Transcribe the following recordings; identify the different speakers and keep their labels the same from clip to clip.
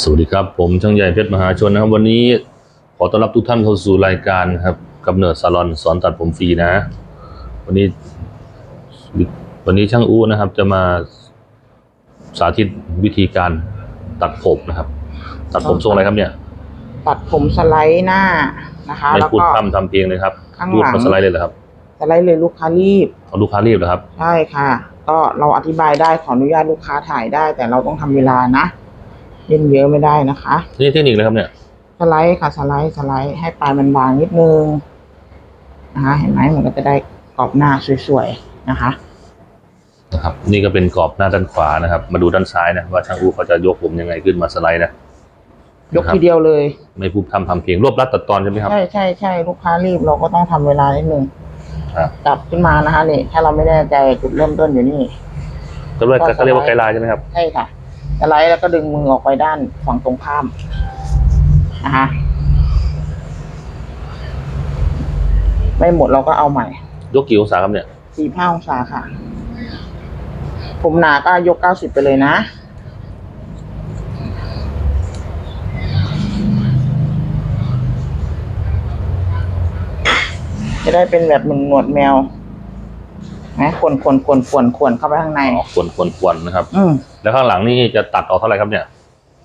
Speaker 1: สวัสดีครับ ผมช่างใหญ่เพชรมหาชนนะครับ วันนี้ขอต้อนรับทุกท่านเข้าสู่รายการครับกับเนิร์ดซาลอนสอนตัดผมฟรีนะ วันนี้ วันนี้ช่างอู้นะครับ จะมาสาธิตวิธีการตัดผมนะครับ ตัดผมทรงอะไรครับเนี่ย
Speaker 2: ตัดผมสไลด์หน้านะคะ
Speaker 1: ไม่
Speaker 2: แล้ว
Speaker 1: พูด
Speaker 2: ก็
Speaker 1: พร่ำทำเพลงเลยครับ
Speaker 2: ข้าง
Speaker 1: พูด
Speaker 2: หลัง
Speaker 1: มาสไลด์เลยเหรอครับ
Speaker 2: สไลด์เลยลูกค้ารีบ
Speaker 1: เอาลูกค้ารีบเหรอครับ
Speaker 2: ใช่ค่ะ ก็เราอธิบายได้ขออนุญาตลูกค้าถ่ายได้ แต่เราต้องทำเวลานะ เล่นเยอะไม่ได้นะคะ
Speaker 1: นี่เทคนิคเลยครับเนี่ย
Speaker 2: สไลด์ค่ะสไลด์สไลด์ให้ปลายมันบางนิดนึงนะคะเห็นไหมมันก็จะได้กรอบหน้าสวยๆนะคะ
Speaker 1: นะครับนี่ก็เป็นกรอบหน้าด้านขวานะครับ มาดูด้านซ้ายนะว่าช่างอู้เขาจะยกผมยังไงขึ้นมาสไลด์นะ
Speaker 2: ยกทีเดียวเลย
Speaker 1: ไม่พูดพร่ำทำเพลงรวบรัดตัดตอนใช่ไหมครับ
Speaker 2: ใช่ใช่ใช่ลูกค้ารีบเราก็ต้องทำเวลานิดนึง
Speaker 1: ครับ
Speaker 2: จับขึ้นมานะคะนี่ถ้าเราไม่แน่ใจจุดเริ่มต้นอยู่นี่
Speaker 1: ก็เรียกก็เรียกว่าไกด์ไลน์ใช่ไหมครับ
Speaker 2: ใช่ค่ะ สไลด์แล้วก็ดึงมือออกไปด้านฝั่งตรงข้ามนะคะไม่หมดเราก็เอาใหม่
Speaker 1: ยกกี่องศาครับเนี่ย
Speaker 2: สี่ห้าองศาค่ะ ผมหนาก็ยกเก้าสิบไปเลยนะ จะได้เป็นแบบหนึ่งหนวดแมว นะขวนขวนขวนขวนขวนเข้าไปข้างใน
Speaker 1: อ๋อควรควรควรนะครับ
Speaker 2: อืม
Speaker 1: แล้วข้างหลังนี่จะตัดออกเท่าไหร่ครับเนี่ย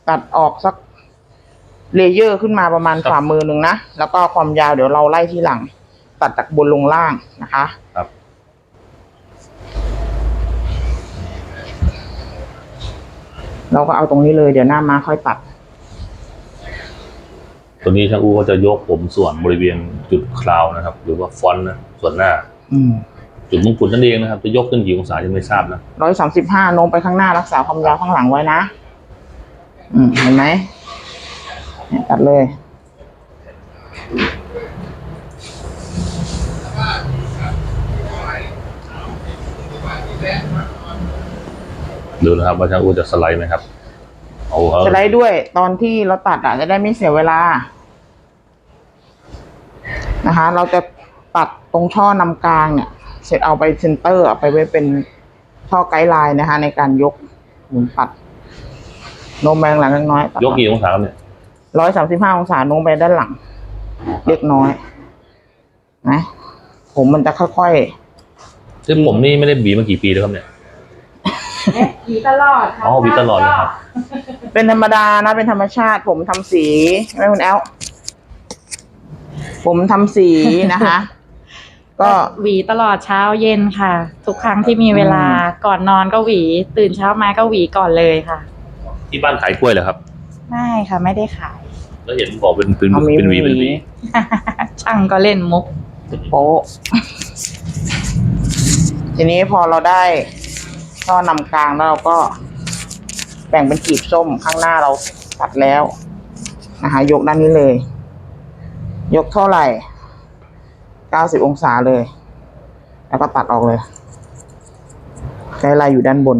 Speaker 2: ตัดออกสักเลเยอร์ขึ้นมาประมาณ
Speaker 1: ครับ
Speaker 2: ฝ่ามือหนึ่งนะ แล้วก็ความยาวเดี๋ยวเราไล่ที่หลัง ตัดจากบนลงล่างนะคะ
Speaker 1: ครับ
Speaker 2: เราก็เอาตรงนี้เลยเดี๋ยวหน้ามาค่อยตัด
Speaker 1: ตัวนี้ช่างอู้ก็จะยกผมส่วนบริเวณจุดคราวนะครับ หรือว่าฟอนต์นะส่วนหน้า
Speaker 2: อืม
Speaker 1: จุดมงกุฎนั่นเองนะครับ จะยกขึ้นกี่องศายังไม่ทราบนะ
Speaker 2: ร้อยสามสิบห้าโน้มไปข้างหน้ารักษาความยาวข้างหลังไว้นะ อืมเห็นไหมเนี่ยตัดเลย
Speaker 1: ดูนะครับว่าช่างอู้จะสไลด์ไหมครับเอาเอา
Speaker 2: สไลด์ด้วย ตอนที่เราตัดอะจะได้ไม่เสียเวลา นะคะ เราจะตัดตรงช่อนำกลางเนี่ย เสร็จเอาไปเซนเตอร์เอาไปไว้เป็นช่อไกด์ไลน์นะคะ ในการยกหมุนปัดโน้มไปข้างหลังเล็กน้อย
Speaker 1: ยกกี่องศาครับเนี่ย
Speaker 2: ร้อยสามสิบห้าองศาโน้มไปด้านหลัง เล็กน้อย นะ ผมมันจะค่อย
Speaker 1: ซึ่งผมนี่ไม่ได้บีมากี่ปีแล้วครับเนี่ย
Speaker 3: หวีตลอดค่ะ
Speaker 1: อ๋อหวีตลอดเลยครับ
Speaker 2: ๆเป็นธรรมดานะ เป็นธรรมชาติ ผมทำสีใช่ไหมคุณแอลผมทำสีนะคะ ก็
Speaker 3: หวีตลอดเช้าเย็นค่ะ ทุกครั้งที่มีเวลา
Speaker 2: อืม
Speaker 3: ก่อนนอนก็หวี ตื่นเช้ามาก็หวีก่อนเลยค่ะ
Speaker 1: ที่บ้านขายกล้วยเหรอครับ
Speaker 3: ไม่ค่ะไม่ได้ขาย
Speaker 1: แล้วเห็นบอกเป็นเป็น
Speaker 2: เอามี
Speaker 1: เป็นหวีเป็นหวี
Speaker 3: ช่างก็เล่นมุก
Speaker 2: โป๊ะทีนี้พอเราได้ช่อนำกลางแล้วเราก็ แบ่งเป็นกีบส้มข้างหน้าเราตัดแล้วนะคะยกด้านนี้เลย ยกเท่าไหร่ เก้าสิบองศาเลย แล้วก็ตัดออกเลยไกด์ไลน์อยู่ด้านบน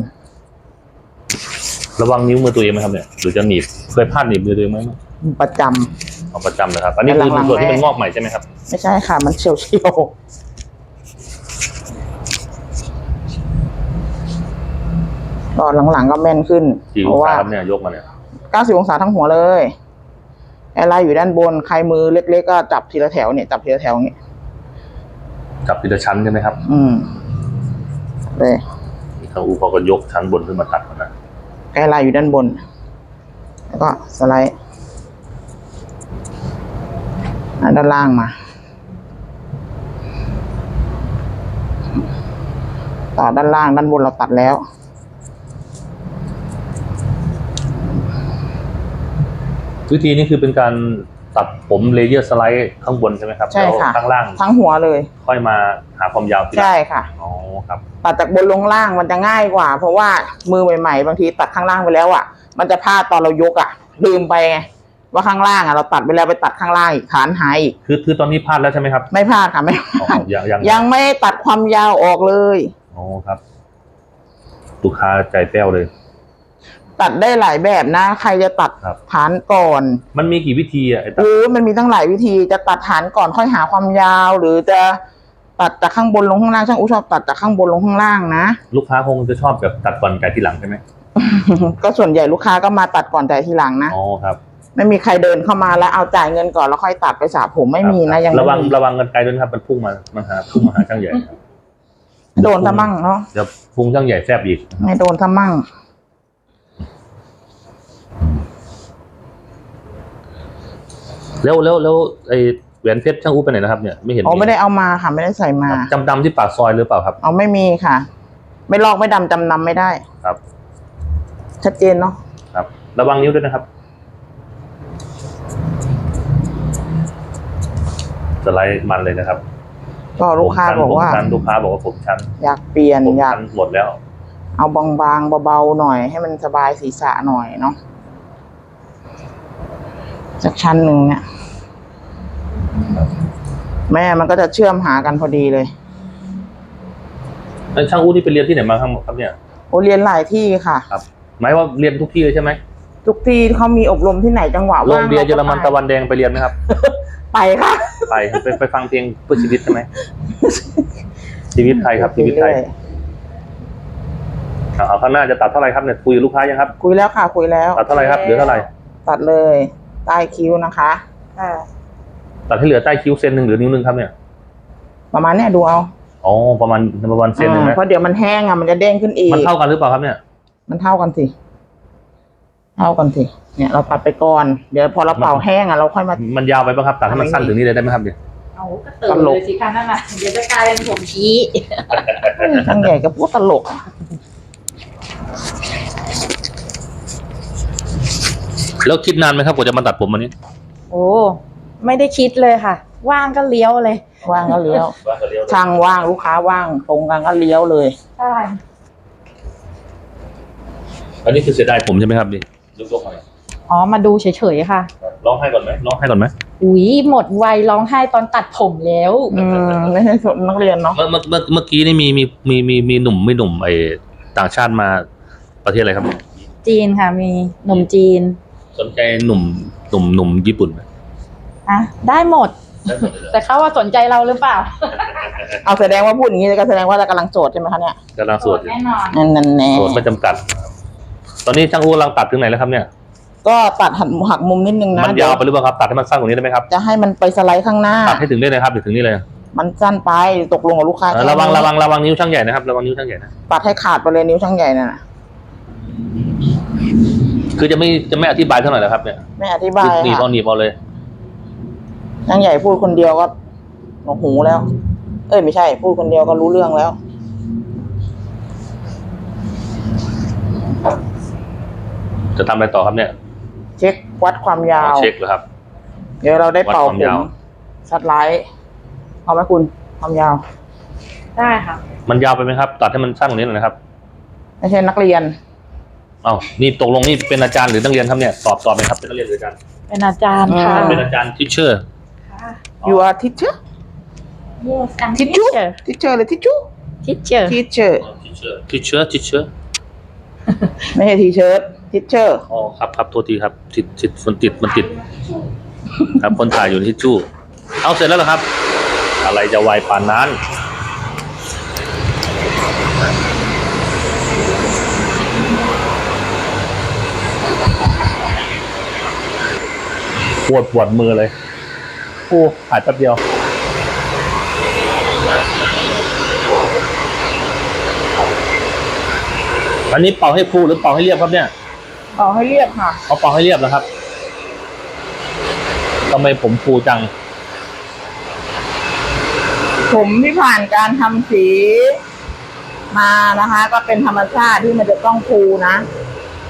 Speaker 1: ระวังนิ้วมือตัวเองไหมครับเนี่ยหรือจะหนีบเคยพลาดหนีบมือตัวเองไหม
Speaker 2: ประจำ
Speaker 1: เอาประจำเลยครับ อันนี้คือ
Speaker 2: หลังๆ
Speaker 1: ส่วนที่
Speaker 2: แม่
Speaker 1: มันงอกใหม่ใช่ไหมครับ
Speaker 2: ไม่ใช่ค่ะ มันเฉียวเฉียวก็หลังๆก็แม่นขึ้น
Speaker 1: กี่
Speaker 2: เพ
Speaker 1: อง
Speaker 2: ราะ
Speaker 1: ศา
Speaker 2: ว่า
Speaker 1: ครับเนี่ยยกมาเนี่ย
Speaker 2: 90 องศาทั้งหัวเลยแอร์ไลน์อยู่ด้านบน ใครมือเล็กๆก็จับทีละแถวเนี่ย จับทีละแถวอย่างเงี้ย
Speaker 1: จับทีละชั้นใช่ไหมครับ
Speaker 2: อืมเลย
Speaker 1: ทางอูเขาก็ยกชั้นบนขึ้นมาตัดก่อนนะ
Speaker 2: แอร์ไลน์อยู่ด้านบน แล้วก็สไลด์อะด้านล่างมา ต่อด้านล่างด้านบนเราตัดแล้ว
Speaker 1: วิธีนี้คือเป็นการ ตัดผมเลเยอร์สไลด์ข้างบนใช่ไหมครับ
Speaker 2: ใช่ค่ะ
Speaker 1: แล้วข้างล่าง
Speaker 2: ทั้งหัวเลย
Speaker 1: ค่อยมาหาความยาวทีหลัง
Speaker 2: ใช่ค่ะ
Speaker 1: อ๋อครับ
Speaker 2: ตัดจากบนลงล่างมันจะง่ายกว่า เพราะว่ามือใหม่ๆ บางทีตัดข้างล่างไปแล้วอะ มันจะพลาดตอนเรายกอะ ลืมไปไงว่าข้างล่างอะเราตัดไปแล้วไปตัดข้างล่างอีกฐานหายอีก
Speaker 1: คือคือตอนนี้พลาดแล้วใช่ไหมครับ
Speaker 2: ไม่พลาดค่ะไม่พ
Speaker 1: อ๋อ
Speaker 2: ลาด
Speaker 1: ยังยัง
Speaker 2: ยังไม่ได้ตัดความยาวออกเลย
Speaker 1: อ๋อครับลูกค้าใจแป้วเลย
Speaker 2: ตัดได้หลายแบบนะ ใครจะตัด
Speaker 1: ครับ
Speaker 2: ฐานก่อน
Speaker 1: มันมีกี่วิธีอะไอ้ตัด
Speaker 2: โอ้มันมีตั้งหลายวิธีจะตัดฐานก่อนค่อยหาความยาว หรือจะตัดจากข้างบนลงข้างล่างช่างอู้ชอบตัดจากข้างบนลงข้างล่างนะ
Speaker 1: ลูกค้าคงจะชอบแบบตัดก่อนไก่ทีหลังใช่ไหม
Speaker 2: เก็ส่วนใหญ่ลูกค้าก็มาตัดก่อนแต่ทีหลังนะ
Speaker 1: อ๋อครับ
Speaker 2: ไม่มีใครเดินเข้ามาแล้วเอาจ่ายเงินก่อนแล้วค่อยตัดไปสระผมไม่มีนะยังไม่
Speaker 1: ระวัง
Speaker 2: มี
Speaker 1: ระวังกันไกลด้วยนะครับมันพุ่งมามันหาพุ่งมาหาช่างใหญ่ครับ
Speaker 2: โดนทะมั่งเนาะ
Speaker 1: เดี๋ยวพุ่งช่างใหญ่แฟบอีก
Speaker 2: ไม่โดนทะมั่ง
Speaker 1: แล้วแล้วแล้วไอ้แหวนเพชรช่างอู้ไปไหนนะครับเนี่ยไม่เห็น
Speaker 2: อ๋อไม่ได้เอามาค่ะไม่ได้ใส่มา
Speaker 1: จำดำที่ปากซอยหรือเปล่าครับ
Speaker 2: เอาไม่มีค่ะ ไม่ลอกไม่ดำจำนำไม่ได้
Speaker 1: ครับ
Speaker 2: ชัดเจนเนาะ
Speaker 1: ครับ ระวังนิ้วด้วยนะครับสไลด์มันเลยนะครับ
Speaker 2: ก็ลูกค้า
Speaker 1: ผมชัน
Speaker 2: บอกว่า
Speaker 1: ผมชันลูกค้าบอกว่าผมชัน
Speaker 2: อยากเปลี่ยน
Speaker 1: ผม
Speaker 2: อยาก
Speaker 1: ชันหมดแล้ว
Speaker 2: เอาบางๆเบาๆหน่อยให้มันสบายศีรษะหน่อยเนาะ สักชั้นหนึ่งเนี่ย แม่มันก็จะเชื่อมหากันพอดีเลย
Speaker 1: แล้วช่างอู้นี่ไปเรียนที่ไหนมาครับครับเนี่ย
Speaker 2: โอเรียนหลายที่ค่ะ
Speaker 1: ครับหมายว่าเรียนทุกที่เลยใช่ไหม
Speaker 2: ทุกที่เขามีอบรมที่ไหนจังหวะ
Speaker 1: โรง
Speaker 2: ว่าง
Speaker 1: เรียนเยอรมัน
Speaker 2: ก็
Speaker 1: ตะวันแดงไปเรียนไหมครับ
Speaker 2: ไปค่ะ
Speaker 1: ไปไปไปฟังเพลงเพื่อชีวิตใช่ไหมชีวิตไทยครับชีวิตไทย
Speaker 2: เรื่อย
Speaker 1: เอาเอาข้างหน้าจะตัดเท่าไหร่ครับเนี่ยคุยกับลูกค้ายังครับ
Speaker 2: ๆคุยแล้วค่ะ คุยแล้ว
Speaker 1: ตัดเท่าไหร่ครับเหลือเท่าไหร่
Speaker 2: ตัดเลย ใต้คิ้วนะคะค่ะ
Speaker 1: ตัดให้เหลือใต้คิ้วเซนหนึ่งหรือนิ้วหนึ่งครับเนี่ย
Speaker 2: ประมาณเนี้ยดูเอา
Speaker 1: อ๋อประมาณประมาณเซนหนึ่ง
Speaker 2: อ่า
Speaker 1: นะ
Speaker 2: เพราะเดี๋ยวมันแห้งอะมันจะเด้งขึ้นอีก
Speaker 1: มันเท่ากันหรือเปล่าครับเนี่ย
Speaker 2: มันเท่ากันสิเท่ากันสิเนี่ยเราตัดไปก่อนเดี๋ยวพอเราเป่าแห้งอะเราค่อยมา
Speaker 1: มันยาวไปป่ะครับตัดให้มันสั้นถึงนี้เลยได้ไหมครับเนี่ย
Speaker 3: เอาก็ตื่นเลยสิคะนั่นน่ะเดี๋ยวจะกลายเป็นผมชี้
Speaker 2: ช่างใหญ่กับพวกตลก
Speaker 1: แล้วคิดนานไหมครับกว่าจะมาตัดผมวันนี้
Speaker 3: โอ้ไม่ได้คิดเลยค่ะ ว่างก็เลี้ยวเลย
Speaker 2: ว่างก็เลี้ยว
Speaker 1: ว่าจะเลี้ยว
Speaker 2: ช่างว่างลูกค้าว่างตรงกันก็เลี้ยวเลย
Speaker 3: ใช่
Speaker 1: อันนี้คือเสียดายผมใช่ไหมครับนี่ยกยกมา
Speaker 3: อ๋อมาดูเฉยๆค่ะ
Speaker 1: ร้องให้ก่อนไหมร้องให้ก่อนไหม
Speaker 3: อุ๊ยหมดวัยร้องไห้ตอนตัดผมแล้ว
Speaker 2: อืมไม่ใช่นักเรียนเนาะ
Speaker 1: เมื่อเมื่อเมื่อเมื่อกี้นี่มีมีมีมีมีหนุ่มไม่หนุ่มไอต่างชาติมาประเทศอะไรครับ
Speaker 3: จีนค่ะมีหนุ่มจีน
Speaker 1: สนใจหนุ่มหนุ่มหนุ่มญี่ปุ่นไหม
Speaker 3: อะได้หมดแต่เขาว่าสนใจเราหรือเปล่า
Speaker 2: เอาแสดงว่าพูดอย่างนี้ก็แสดงว่าเรากำลังโจทย์ใช่ไหมคะเนี่ย
Speaker 1: กำลังสวดอยู่
Speaker 3: แน่นอน
Speaker 2: นั่นนั่นแน่
Speaker 1: สวดไม่จำกัด ตอนนี้ช่างอู้กำลังตัดถึงไหนแล้วครับเนี่ย
Speaker 2: ก็ตัดหักหักมุมนิดนึงนะ
Speaker 1: มัน
Speaker 2: เดี๋
Speaker 1: ยาวไปหรือเปล่าครับ ตัดให้มันสั้นกว่านี้ได้ไหมครับ
Speaker 2: จะให้มันไปสไลด์ข้างหน้า
Speaker 1: ตัดให้ถึงได้เลยครับถึงนี่เลย
Speaker 2: มันสั้นไปตกลงกับลูกค้า
Speaker 1: เออระวังระวังระวังนิ้วช่างใหญ่นะครับ ระวังนิ้วช่างใหญ่นะ
Speaker 2: ตัดให้ขาดไปเลยนิ้วช่างใหญ่น่ะ
Speaker 1: คือจะไม่จะไม่อธิบายเท่าไหร่แล้วครับเนี่ย
Speaker 2: ไม่อธิบาย
Speaker 1: หนีบ
Speaker 2: ค่ะ
Speaker 1: เอาหนีบเอาเลย
Speaker 2: ช่างใหญ่พูดคนเดียวก็หนวกหูแล้ว เอ้ยไม่ใช่ พูดคนเดียวก็รู้เรื่องแล้ว
Speaker 1: จะทำอะไรต่อครับเนี่ย
Speaker 2: เช็ควัดความยาว
Speaker 1: เช็คเหรอครับ
Speaker 2: เดี๋ยวเราได้เป่า
Speaker 1: วัดความ
Speaker 2: ผ
Speaker 1: ยามว
Speaker 2: สัดไลท์เอาไหมคุณความยาว
Speaker 3: ได้ค่ะ
Speaker 1: มันยาวไปไหมครับ ตัดให้มันสั้นกว่านี้หน่อยนะครับ
Speaker 2: ไม่ใช่นักเรียน
Speaker 1: เอ้านี่ตกลงนี่เป็นอาจารย์หรือนักเรียนครับเนี่ยตอบตอบไหมครับเป็นนักเรียนหรืออาจารย์
Speaker 3: เป็นอาจารย์ค่ะ
Speaker 2: อืม
Speaker 1: เป็นอาจารย์ทิเชอร์
Speaker 3: ค่ะ
Speaker 2: you are teacher
Speaker 3: yes I'm
Speaker 2: teacher
Speaker 3: teacher
Speaker 2: teacher หรือ teacher
Speaker 3: teacher
Speaker 2: teacher
Speaker 1: ทิเชอร์ทิเชอร์ทิเชอร์
Speaker 2: ไม่ใช่ t-shirt teacher
Speaker 1: อ๋อครับครับโทษทีครับติดติดมันติดมันติด ครับคนถ่ายอยู่ในทิชชู่เอาเสร็จแล้วเหรอครับ อะไรจะไวปานนั้น ปวดปวดมือเลยกูหายแป๊บเดียว อันนี้เป่าให้ฟูหรือเป่าให้เรียบครับเนี่ย
Speaker 2: เอาให้เรียบค่ะ
Speaker 1: เอาเป่าให้เรียบนะครับทำไมผมฟูจัง
Speaker 2: ผมที่ผ่านการทำสีมานะคะ ก็เป็นธรรมชาติที่มันจะต้องฟูนะ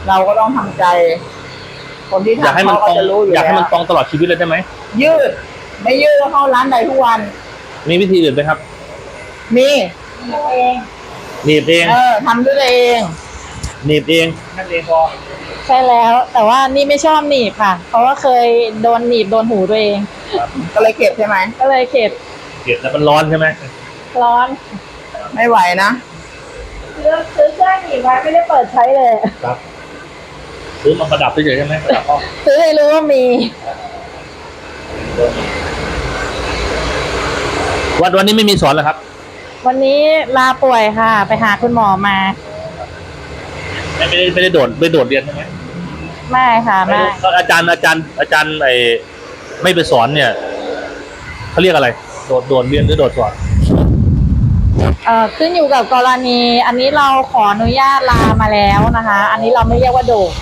Speaker 2: เราก็ต้องทำใจ คนที่
Speaker 1: อยากให้
Speaker 2: ทำ
Speaker 1: มัน
Speaker 2: เขา
Speaker 1: ต
Speaker 2: ก็
Speaker 1: รง
Speaker 2: จะรู้อยู่
Speaker 1: อยากให้
Speaker 2: แล้
Speaker 1: มั
Speaker 2: วน
Speaker 1: ตรงตลอดชีวิตเลยได้ไหม
Speaker 2: ยืด ไม่ยืดก็เข้าร้านใดทุกวัน
Speaker 1: มีวิธีอื่นไหมครับ
Speaker 2: นี่
Speaker 1: หนีบเอง
Speaker 2: เออทำด้วยตัวเอง
Speaker 1: หนีบเองนั่นเองพอ
Speaker 3: ใช่แล้ว แต่ว่านี่ไม่ชอบหนีบค่ะ เพราะว่าเคยโดนหนีบโดนหูตัวเอง
Speaker 2: ก็เลยเก็บใช่ไหม
Speaker 3: ก็เลยเข็ด
Speaker 1: เกลียดแต่มันร้อนใช่ไหม
Speaker 3: ร้อน
Speaker 2: ไม่ไหวนะ
Speaker 3: ซื้อซื้อเครื่องหนีบไว้ไม่ได้เปิดใช้เลย
Speaker 1: ครับ ซื้อมาประดับเฉยๆใช่ไหมประดับห้อง
Speaker 3: ซื้อให้รู้ว่ามี
Speaker 1: วันวันนี้ไม่มีสอนเหรอครับ
Speaker 3: วันนี้ลาป่วยค่ะ ไปหาคุณหมอมา
Speaker 1: ไม่ไม่ได้ไม่ได้โดดไม่โดดเรียนใช่ไหม
Speaker 3: ไม่ค่ะไม่
Speaker 1: เขาอาจารย์อาจารย์ อาจารย์ไอไม่ไปสอนเนี่ยเขาเรียกอะไร โดดโดดเรียนหรือโดดสอน
Speaker 3: เอ่อขึ้นอยู่กับกรณี อันนี้เราขออนุญาตลามาแล้วนะคะ อันนี้เราไม่เรียกว่าโดด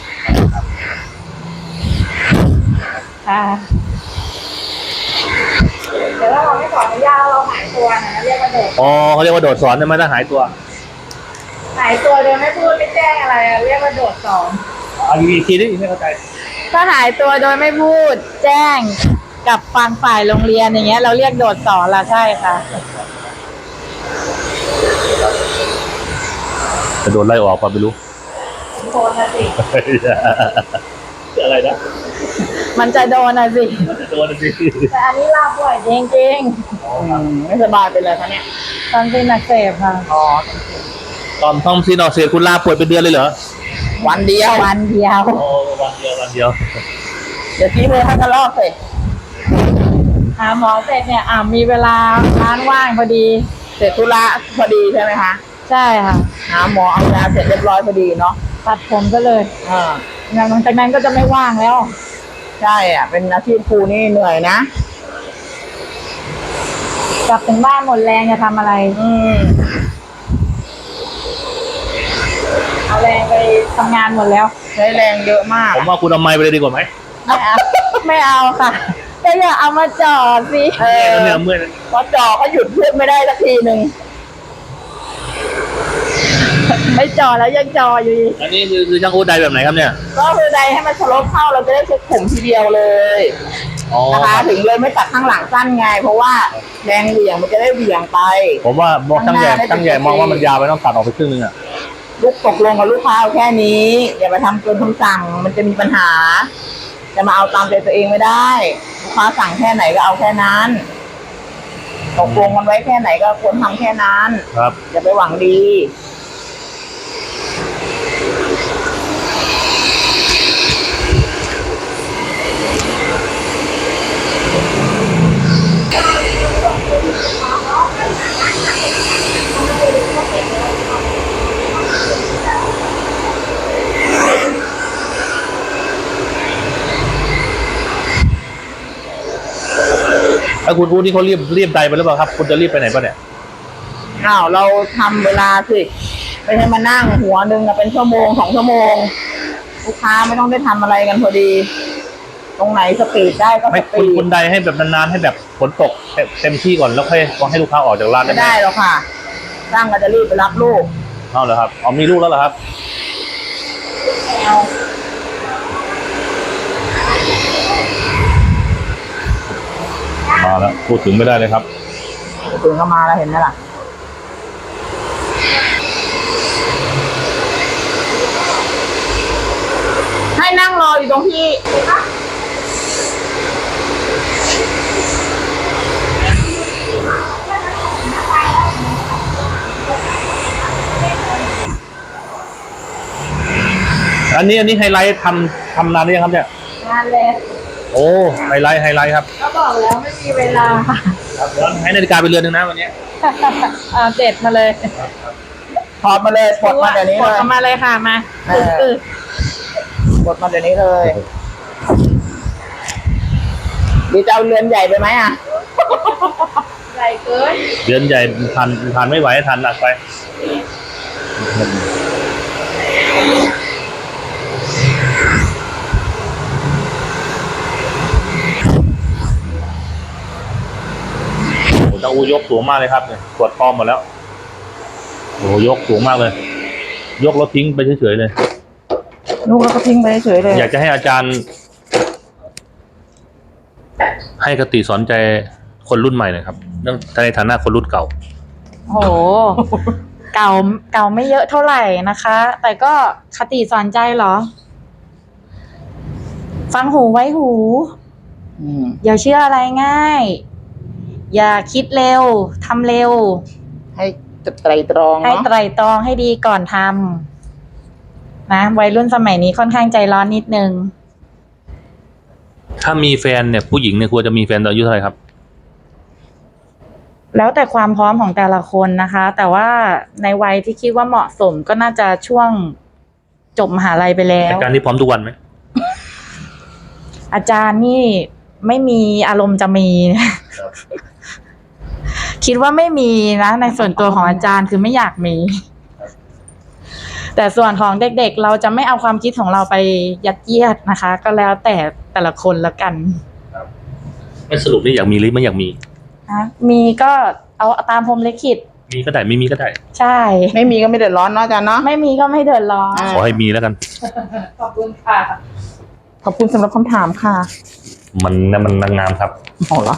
Speaker 3: ค่ะแต่ถ้าเราไม่ขออนุญาตเราหายตัวนะเรียกว่าโดด
Speaker 1: อ๋อเขาเรียกว่าโดดสอนใช่ไหมถ้าหายตัว
Speaker 3: หายตัวโดยไม่พูดไม่แจ้งอะไรอะเรียกว่าโดดสอง
Speaker 1: เอาอีกทีนี้ไม่เข้าใจ
Speaker 3: ถ้าหายตัวโดยไม่พูดแจ้งกับฟังฝ่ายโรงเรียนอย่างเงี้ย เราเรียกโดดสอนละใช่ค่ะ
Speaker 1: จะโดนไล่ออกป่ะไม่รู้
Speaker 3: โดนนะสิ
Speaker 1: อะไรนะ
Speaker 3: มันจะโดนนะสิ
Speaker 1: จะโดนสิ
Speaker 3: แต่อันนี้ลาป่วยจริง
Speaker 2: อืมไม่สบายเป็นไรคะเนี่ย
Speaker 3: ๆตอนเป็นนักเสพค่ะ
Speaker 2: อ๋อ
Speaker 1: ตอนทอมซีนออกเสียคุณลาป่วยเป็นเดือนเลยเหรอ
Speaker 2: วันเดียว
Speaker 3: วันเดียว
Speaker 1: โอ้วันเดียววันเดียว
Speaker 2: เดี๋ยวพี่มือให้กระลอกเสร็จ
Speaker 3: หาหมอเสร็จเนี่ยอ่ามีเวลาร้านว่างพอดี
Speaker 2: เสร็จธุระพอดีใช่ไหมคะ
Speaker 3: ใช่ค่ะ
Speaker 2: หาหมอเอายาเสร็จเรียบร้อยพอดีเนาะ
Speaker 3: ตัดผมก็เลย
Speaker 2: อ่า
Speaker 3: หลังจากนั้นก็จะไม่ว่างแล้ว
Speaker 2: ใช่อะ เป็นอาชีพครูนี่เหนื่อยนะ
Speaker 3: กลับถึงบ้านหมดแรงจะทำอะไร
Speaker 2: อืม
Speaker 3: เอาแรงไปทำงานหมดแล้ว
Speaker 2: ใช้แรงเยอะมาก
Speaker 1: ผมว่าคุณเอาไม้ไปเลยดีกว่าไหม
Speaker 3: ไม่เอา ไม่เอาค่ะก็อย่าเอามาจอดสิ
Speaker 2: เออ
Speaker 1: เนี่ยเมื่อยนะ
Speaker 2: พอจ่อก็หยุดพูดไม่ได้สักทีหนึ่ง
Speaker 3: ไม่ จอดแล้วยังจออยู่อีก
Speaker 1: อันนี้คือคือช่างอูดใดแบบไหนครับเนี่ย
Speaker 2: ก็คือใดให้มันสลบเข้าเราจะได้เช็ดผมทีเดียวเลย
Speaker 1: อ๋อ
Speaker 2: นะคะถึงเลยไม่ตัดข้างหลังสั้นไง เพราะว่าแรงเหวี่ยงมันจะได้เหวี่ยงไป
Speaker 1: ผมว่าบอกช่างใหญ่
Speaker 2: ข้างหน้าได้
Speaker 1: ช่างใหญ่
Speaker 2: เป็น
Speaker 1: มองว่า
Speaker 2: ปกติ
Speaker 1: มันยาวไปต้องตัดออกไปครึ่งนึงอะ
Speaker 2: ลูกตกลงกับลูกค้าเอาแค่นี้อย่าไปทำเกินคำสั่งมันจะมีปัญหา จะมาเอาตามใจตัวเองไม่ได้ลูกค้าสั่งแค่ไหนก็เอาแค่นั้นตกลงกันไว้แค่ไหนก็ควรทำแค่นั้น
Speaker 1: ครับ
Speaker 2: อย่าไปหวังดี
Speaker 1: แล้วคุณอูดนี่เขารีบรีบใดไปหรือเปล่าครับ คุณจะรีบไปไหนป่ะเนี่ย
Speaker 2: อ้าวเราทำเวลาสิไม่ใช่มานั่งหัวหนึ่งอะเป็นชั่วโมงสองชั่วโมง ลูกค้าไม่ต้องได้ทำอะไรกันพอดี ตรงไหนสปีดได้ก็ส
Speaker 1: ไม่คุ
Speaker 2: ปี
Speaker 1: ณ
Speaker 2: ด
Speaker 1: คุณใดให้แบบนานๆให้แบบฝนตกเต็มที่ก่อนแล้วค่อยให้ลูกค้าออกจากร้านได้
Speaker 2: ไม่
Speaker 1: ไหม
Speaker 2: ได้หรอกค่ะสร้างก็จะรีบไปรับลูก
Speaker 1: เอาเหรอครับอ๋อมีลูกแล้วเหรอครับ
Speaker 2: เอา
Speaker 1: มาแล้วพูดถึงไม่ได้เลยครับ
Speaker 2: ถึงเข้ามาแล้วเห็นไหมล่ะให้นั่งรออยู่ตรงที่
Speaker 1: อันนี้อันนี้ไฮไลท์ทำทำนานหรือยังครับเนี่ย
Speaker 3: งานเลย
Speaker 1: โอ้ไฮไลท์ไฮไลท์ครับ
Speaker 3: ก็บอกแล้วไม่มีเวลา
Speaker 1: ครับแล้วให้นาฬิกาไปเรือนหนึงนะวันนี้
Speaker 3: เอาเด็ดมาเลย
Speaker 2: ถอดมาเลยปลดมาเดี๋ยวนี้
Speaker 3: ก
Speaker 2: เล
Speaker 3: ด
Speaker 2: ย
Speaker 3: ออกมาเลยค่ะมา
Speaker 2: เออ
Speaker 3: ตึ๊ด
Speaker 2: ปลดมาเดี๋ยวนี้เลยดีจะเอาเรือนใหญ่ไปไหมอะ
Speaker 3: ๆใหญ่เกิน
Speaker 1: เรือนใหญ่ทานทานไม่ไหวทานหนักไป ตาอูยกสูงมากเลยครับเนี่ยตรวจคอหมดแล้วโอ้ยกสูงมากเลย ยกแล้วทิ้งไปเฉยๆเลย
Speaker 2: ลูกแล้วก็ทิ้งไปเฉยๆเลย
Speaker 1: อยากจะให้อาจารย์ ให้คติสอนใจคนรุ่นใหม่หน่อยครับเรื่องในฐานะคนรุ่นเก่า
Speaker 3: โห เก่าเก่าไม่เยอะเท่าไหร่นะคะ แต่ก็คติสอนใจเหรอ ฟังหูไว้หู
Speaker 2: อืม
Speaker 3: อย่าเชื่ออะไรง่าย อย่าคิดเร็วทำเร็ว
Speaker 2: ให้ไตรตรอง
Speaker 3: ให้
Speaker 2: เนาะ
Speaker 3: ไตรตรองให้ดีก่อนทำนะวัยรุ่นสมัยนี้ค่อนข้างใจร้อนนิดนึง
Speaker 1: ถ้ามีแฟนเนี่ยผู้หญิงเนี่ยควรจะมีแฟนตอนอายุเท่าไหร่ครับ
Speaker 3: แล้วแต่ความพร้อมของแต่ละคนนะคะ แต่ว่าในวัยที่คิดว่าเหมาะสมก็น่าจะช่วงจบมหาลัยไปแล้ว
Speaker 1: อาการนี้พร้อมทุกวันไหม
Speaker 3: อาจารย์นี่ไม่มีอารมณ์จะมี คิดว่าไม่มีนะ ในส่วนตัวของอาจารย์คือไม่อยากมี แต่ส่วนของเด็กๆ เราจะไม่เอาความคิดของเราไปยัดเยียดนะคะ ก็แล้วแต่แต่ละคนละกัน
Speaker 1: ไม่สรุปนี่อยากมีหรือไม่อยากมี
Speaker 3: นะมีก็เอาตามพรหมลิขิต
Speaker 1: มีก็ได้ไม่มีก็ได้
Speaker 3: ใช่
Speaker 2: ไม่มีก็ไม่เดือดร้อนเนาะอาจารย์เนาะ
Speaker 3: ไม่มีก็ไม่เดือดร้อน
Speaker 2: อ่า
Speaker 1: ขอให้มีแล้วกัน
Speaker 3: ขอบคุณค่ะ
Speaker 2: ขอบคุณสำหรับคำถามค่ะ
Speaker 1: มันนั่นมันนางงามครับ
Speaker 2: โอ้เหรอ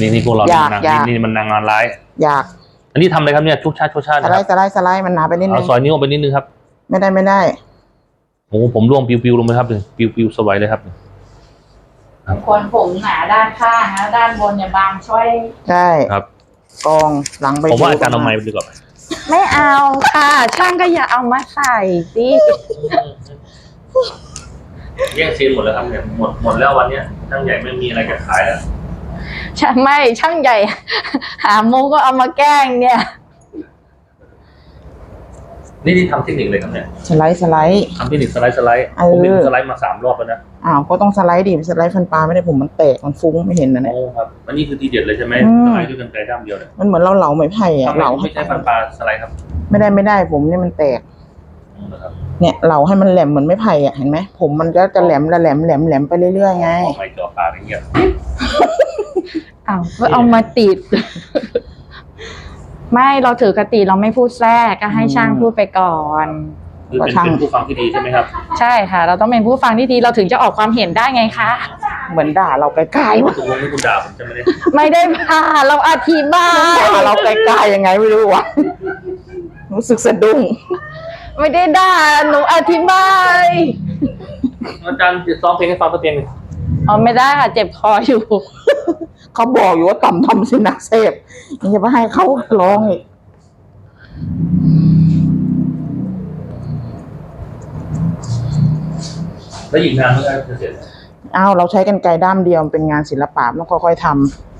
Speaker 1: นี่นี่พวกเรา
Speaker 2: อยาก
Speaker 1: นาง
Speaker 2: อยาก
Speaker 1: นี่นี่มันนางงามร้าย
Speaker 2: อยาก
Speaker 1: อันนี้ทำอะไรครับเนี่ยชุกชาติชุกชาติ
Speaker 2: ส
Speaker 1: นะ
Speaker 2: ไล
Speaker 1: ครับ
Speaker 2: ด์สไลด์สไลด์มันหนาไปนิดนึ
Speaker 1: เอา
Speaker 2: ง
Speaker 1: ซอยนิ้วออกไปนิดนึงครับ
Speaker 2: ไม่ได้ไม่ได้
Speaker 1: โอ้โหผมร่วงปิวๆลงไปครับเลยปิวๆสบายเลยครับ
Speaker 3: คนผมหนาด้านข้างนะด้านบนเนี่ยบางช่วย
Speaker 2: ใช่
Speaker 1: ครับ
Speaker 2: กองหลังไป
Speaker 1: ผมว่าอาจารย์เอาไม้ไปดีกว่า
Speaker 3: ไม่เอาค่ะ ช่างก็อย่าเอามาใส่สิ
Speaker 1: แย่งซีนหมดแล้วครับเนี่ยหมดหมดแล้ววันเนี้ยช่างใหญ่ไม่มีอะไรจะขายแล้ว
Speaker 3: ช่างไม่ช่างใหญ่ หามุกก็เอามาแกล้งเนี่ย
Speaker 1: นี่ที่ทำเทคนิคเลยครับเนี่ย
Speaker 2: สไลด์สไลด์
Speaker 1: ทำเทคนิคสไลด์สไลด์
Speaker 2: เออ
Speaker 1: ผมเป็นสไลด์มาสามรอบแล้วนะ
Speaker 2: อ้าวก็ต้องสไลด์ดิสไลด์ฟันปลาไม่ได้ผมมันแตกมันฟุ้งไม่เห็นนะเนี่ย
Speaker 1: โอ้ครับอันนี้คือทีเด็ดเลยใช่ไหม
Speaker 2: อืม
Speaker 1: สไลด์ด้วยกันไกลด้ามเดียวเนี่ย
Speaker 2: มันเหมือนเราเหลาไม้ไผ่อะ
Speaker 1: ทำไม
Speaker 2: เหลา
Speaker 1: ไม่ใช่ฟันปลาสไลด์ครับ
Speaker 2: ไม่ได้ไม่ได้ผมเนี่ยมันแตก
Speaker 1: อืมนะครับ
Speaker 2: เนี่ยเหลาให้มันแหลมเหมือนไม้ไผ่อะเห็นไหมผมมันก็จะแหลมละแหลมแหลมแหลมไปเรื่อยๆไง
Speaker 1: เอาไม้จ่อปากอย่างเงี้ย
Speaker 3: อ้าวก็เอามาติด ไม่เราถือกติเราไม่พูดแทรกก็ให้ช่างพูดไปก่อน
Speaker 1: คือเป็น
Speaker 2: ก็ช่าง
Speaker 1: เป็นผู้ฟังที่ดีใช่ไหมครับ
Speaker 3: ใช่ค่ะ เราต้องเป็นผู้ฟังที่ดีเราถึงจะออกความเห็นได้ไงคะ
Speaker 2: เหมือนด่าเราไกลๆว่า
Speaker 1: ตกลงนี่คุณด่าผมใช่ไหมเนี่ย
Speaker 3: ไม่ได้ผ่าเราอธิบาย
Speaker 2: ด่าเราไกลๆยังไงไม่รู้วะรู้สึกสะดุ้ง
Speaker 3: ไม่ได้ด่าหนูอธิบาย
Speaker 1: อาจารย์ซ้อมเพลงให้ฟังสักเพลงหนึ่ง
Speaker 3: อ๋อไม่ได้ค่ะ เจ็บคออยู่
Speaker 2: เขาบอกอยู่ว่าต่อมทำสินะเสพยังจะมาให้เขาร้องอีก
Speaker 1: แล้วอีกนานเมื่อไหร่จะเสร็จ
Speaker 2: อ้าวเราใช้กันไกรด้ามเดียวมันเป็นงานศิลปะต้องค่อยๆท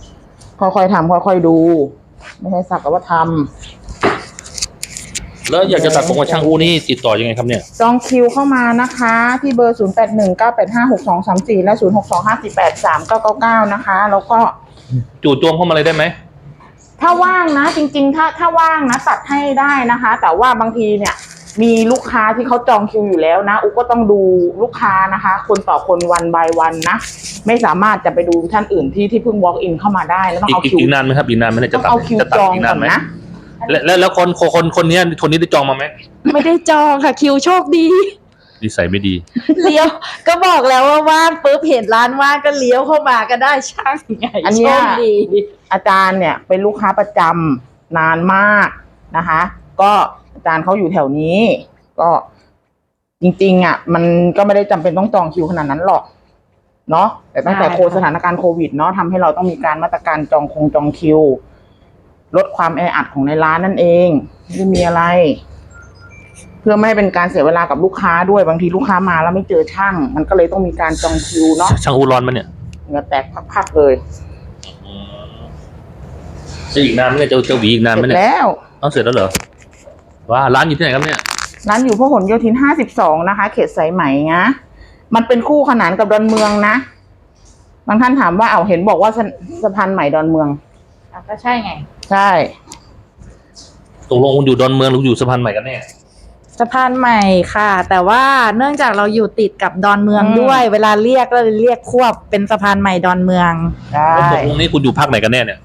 Speaker 2: ำค่อยๆทำค่อยๆดู ไม่ใช่สักแต่ว่าท
Speaker 1: แล้วอยากจะตัดผมกับช่างอูนี่ติดต่อยังไงครับเนี่ยำ
Speaker 2: จองคิวเข้ามานะคะ ที่เบอร์ 0 8 1 9 8 5 6 2 3 4 และ 0 6 2 5 4 8 3 9 9 9 นะคะ แล้วก็
Speaker 1: จู่โจมเข้ามาเลยได้ไหม
Speaker 2: ถ้าว่างนะ จริง ๆ ถ้าถ้าว่างนะ ตัดให้ได้นะคะ แต่ว่าบางทีเนี่ย มีลูกค้าที่เขาจองคิวอยู่แล้วนะ อุกก็ต้องดูลูกค้านะคะ คนต่อคนวัน by วันนะ ไม่สามารถจะไปดูท่านอื่นที่ที่เพิ่ง walk in เข้ามาได้แล้วต้อง
Speaker 1: อีก
Speaker 2: เอา
Speaker 1: อีก
Speaker 2: คิว
Speaker 1: อีกนานไหมครับอีกนานไหมเนี่ย
Speaker 2: ต้
Speaker 1: จะ
Speaker 2: อง
Speaker 1: ตัด
Speaker 2: เอาคิว
Speaker 1: จะตัด
Speaker 2: จอง
Speaker 1: อีก
Speaker 2: ก่
Speaker 1: นา
Speaker 2: อนน
Speaker 1: ไหม
Speaker 2: นะ
Speaker 1: แล้วแล้วแล้วคนคนคนคนเนี้ยคนนี้ได้จองมาไหม
Speaker 3: ไม่ได้จองค่ะคิวโชคดี
Speaker 1: นิสัยไม่ดี
Speaker 3: เลี้ยว ก็บอกแล้วว่าว่างปุ๊บเห็นร้านว่างก็เลี้ยวเข้ามาก็ได้ช่างไง
Speaker 2: อัน
Speaker 3: โช
Speaker 2: เนี้ย
Speaker 3: คดี
Speaker 2: อาจารย์เนี่ยเป็นลูกค้าประจำนานมากนะคะ ก็อาจารย์เขาอยู่แถวนี้ ก็จริงๆอะ มันก็ไม่ได้จำเป็นต้องจองคิวขนาดนั้นหรอก เนาะแต่ตั้งแต่
Speaker 3: ใช่
Speaker 2: โควิดสถานการณ์โควิดเนาะทำให้เราต้องมีการมาตรการจองคงจองคิว ลดความแออัดของในร้านนั่นเองไม่ได้มีอะไร เพื่อไม่ให้เป็นการเสียเวลากับลูกค้าด้วยบางทีลูกค้ามาแล้วไม่เจอช่าง มันก็เลยต้องมีการจองคิวเนาะ
Speaker 1: ช่างอูร้อนมันเนี่ย
Speaker 2: เหงื่อแตกพักๆเลย
Speaker 1: จะอีกนานไหมเนี่ยจะจะหวีอีกนาน
Speaker 2: เส
Speaker 1: ไหม
Speaker 2: ร็จ
Speaker 1: เนี่ย
Speaker 2: แล้ว
Speaker 1: ต้องเสร็จแล้วเหรอว่าร้านอยู่ที่ไหนครับเนี่ย
Speaker 2: ร้านอยู่พหลโยธินห้าสิบสองนะคะ เขตสายไหมนะมันเป็นคู่ขนานกับดอนเมืองนะบางท่านถามว่าเอาเห็นบอกว่าสะสะพานใหม่ดอนเมือง
Speaker 3: อะก็ใช่ไง
Speaker 2: ใช่
Speaker 1: ตกลงคุณอยู่ดอนเมืองหรืออยู่สะพานใหม่กันแน่
Speaker 3: สะพานใหม่ค่ะ แต่ว่าเนื่องจากเราอยู่ติดกับดอนเมืองด้วย เวลาเรียกก็เลยเรียกควบเป็นสะพานใหม่ดอนเมือง
Speaker 2: ใช่
Speaker 1: แล้วตกลงนี่คุณอยู่ภาคไหนกันแน่เนี่ย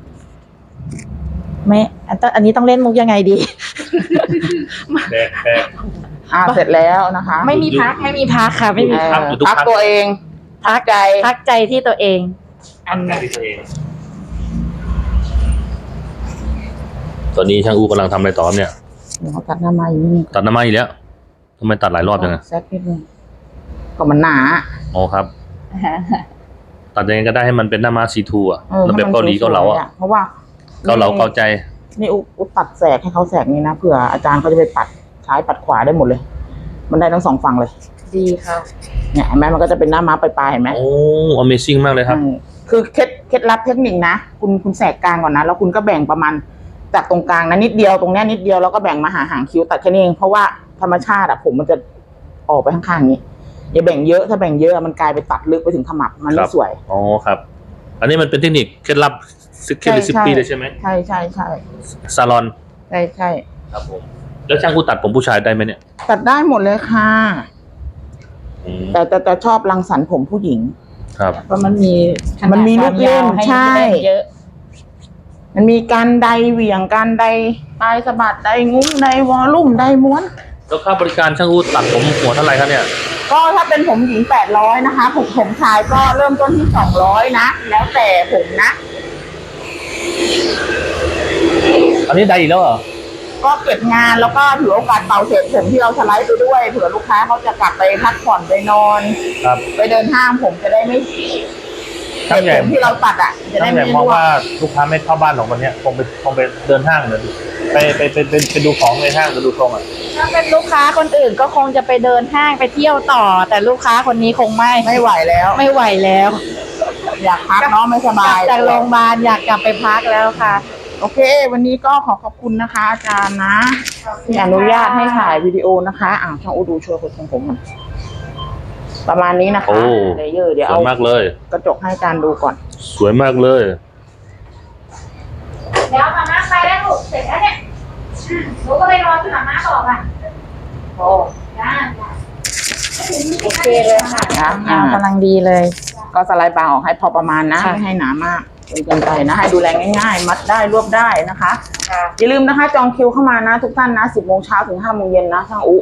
Speaker 3: ไม่อันตอันนี้ต้องเล่นมุกยังไงดี
Speaker 1: แบกแบก
Speaker 2: อ่าเสร็จแล้วนะคะ
Speaker 3: ไม่มีพักไม่มีพักค่ะ ไม่มี
Speaker 2: เออ
Speaker 1: พักอยู่ทุก
Speaker 2: พัก
Speaker 1: พัก
Speaker 2: ตัวเองพักใจ
Speaker 3: พักใจที่ตัวเอง
Speaker 1: อันไหนที่ตัวเอง ตอนนี้ช่างอูกำลังทำอะไรต่อครับเนี่ย
Speaker 2: เดี๋ยวเขาตัดหน้าไม้อีกนิดนึง
Speaker 1: ตัดน้ำมันอีกแล้วทำไมตัดหลายรอบจังอะ
Speaker 2: แซกนิดนึงก็มันหนา
Speaker 1: อ๋อครับ ตัดยังไงก็ได้ให้มันเป็นหน้ามาซีทูอะ
Speaker 2: เออ
Speaker 1: แล้วแบบ
Speaker 2: ให้มัน
Speaker 1: เกาหลี
Speaker 2: สวยๆ
Speaker 1: เกาเหลาอะ
Speaker 2: เพราะว่า
Speaker 1: เกาเหลาเกาใจ
Speaker 2: นี่อุอุตัดแสกให้เขาแสกนี้นะเผื่ออาจารย์เขาจะไปปัดซ้ายปัดขวาได้หมดเลย มันได้ทั้งสองฝั่งเลย
Speaker 3: ดีค่ะ
Speaker 2: เนี่ยเห็นไหมมันก็จะเป็นหน้าม้าปลายๆเห็นไหม
Speaker 1: โอ้ Amazing มากเลยครับ
Speaker 2: อืมคือเคล็ดเคล็ดลับเทคนิคนะ คุณคุณแสกกลางก่อนนะ แล้วคุณก็แบ่งประมาณ จากตรงกลางนะนิดเดียวตรงเนี้ยนิดเดียวแล้วก็แบ่งมาหาหางคิ้วตัดแค่นี้เองเพราะว่าธรรมชาติอะผมมันจะออกไปข้างๆอย่างนี้อย่าแบ่งเยอะถ้าแบ่งเยอะมันกลายไปตัดลึกไปถึงขมับมัน
Speaker 1: ครั
Speaker 2: ไม่
Speaker 1: บ
Speaker 2: สวย
Speaker 1: อ๋อครับ อันนี้มันเป็นเทคนิคเคล็ดลับเคล็ดลับสิบปีเลยใช่ไหม
Speaker 2: ใช่ใช่ใช่
Speaker 1: ซาลอน
Speaker 2: ใช่ใช่
Speaker 1: ครับผมแล้วช่างกูตัดผมผู้ชายได้ไหมเนี่ย
Speaker 2: ตัดได้หมดเลยค่ะ
Speaker 1: อืม
Speaker 2: แต่แต่แต่ชอบรังสรรค์ผมผู้หญิง
Speaker 1: ครับ
Speaker 3: เพราะมันมีขนาด
Speaker 2: มันมีลูกเล่น
Speaker 3: ความยาว
Speaker 2: ใช่
Speaker 3: ห้เล่นเยอะ
Speaker 2: มันมีการใดเหวี่ยงการใดปลายสะบัดใดงุ้มใดวอลลุ่มใดม้วน
Speaker 1: แล้วค่าบริการช่างอูตัดผมหัวเท่าไหร่ครับเนี่ย
Speaker 2: ก็ถ้าเป็นผมหญิงแปดร้อยนะคะ ผมผมชายก็เริ่มต้นที่สองร้อยนะ แล้วแต่ผมนะ
Speaker 1: อันนี้ได้อีกแล้วเหรอ
Speaker 2: ก็เก็บงานแล้วก็ถือโอกาสเป่าเศษผมที่เราสไลด์ไปด้วยเผื่อลูกค้าเขาจะกลับไปพักผ่อนไปนอน
Speaker 1: ครับ
Speaker 2: ไปเดินห้างผมจะได้ไม่
Speaker 1: ช่างใหญ่
Speaker 2: ผมที่เราตัดอะจะได้
Speaker 1: ช่างให
Speaker 2: ไม่
Speaker 1: ญ่
Speaker 2: ร่
Speaker 1: มอง
Speaker 2: วง
Speaker 1: ว่าลูกค้าไม่เข้าบ้านหรอกวันเนี้ยคงไปคงไปเดินห้างเลยไปไปไปไปไปดูของในห้างไปดูตรงอะ
Speaker 3: ถ้าเป็นลูกค้าคนอื่นก็คงจะไปเดินห้างไปเที่ยวต่อ แต่ลูกค้าคนนี้คงไม่
Speaker 2: ไม่ไหวแล้ว
Speaker 3: ไม่ไหวแล้ว
Speaker 2: อยากพักเนาะไม่ส
Speaker 3: ก
Speaker 2: บา
Speaker 3: ลับ
Speaker 2: ย
Speaker 3: จากโรงพยาบาลอยากกลับไปพักแล้วค่ะ
Speaker 2: โอเค วันนี้ก็ขอขอบคุณนะคะ อาจารย์นะที่อนุญาตให้ถ่ายวิดีโอนะคะอ่าช่างอูดูช่วยคนของผมก่อน ประมาณนี้นะคะ
Speaker 1: โอ้
Speaker 2: เลเยอร์เดี๋ยว
Speaker 1: สว
Speaker 2: เอา
Speaker 1: ยมากเลย
Speaker 2: กระจกให้อาจารย์ดูก่อน
Speaker 1: สวยมากเลย
Speaker 4: เดี๋ยวมาม่าไปแล้วลูกเสร็จแล้วเนี่ยอืมหนูก็ไปรอที่มาม่าบอกอะ
Speaker 2: โอ้
Speaker 4: จ้าจ้า
Speaker 3: โอเคเลยค่ะ
Speaker 2: นะ
Speaker 3: ยาวกำลังดีเลย
Speaker 2: ก็สไลด์บางออกให้พอประมาณนะ
Speaker 3: ค่ะ
Speaker 2: ไม่ให้หนามากจนเกินไปนะ ให้ดูแลง่ายๆ มัดได้รวบได้นะคะ อย่าลืมนะคะ จองคิวเข้ามานะ ทุกท่านนะ 10โมงเช้าถึง5โมงเย็นนะช่างอุ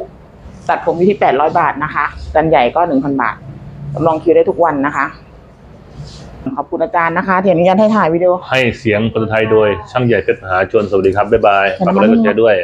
Speaker 2: ตัดผมอยู่ที่800บาทนะคะจันใหญ่ก็1,000บาทสำรองคิวได้ทุกวันนะคะขอบคุณอาจารย์นะคะที่อนุญาตให้ถ่ายวิดีโอ
Speaker 1: ให้เสียงภาษาไทยโดยช่างใหญ่เพชรมหาชนสวัสดีครับ บ๊ายบายฝากกดไลค์กดแชร์ด้วย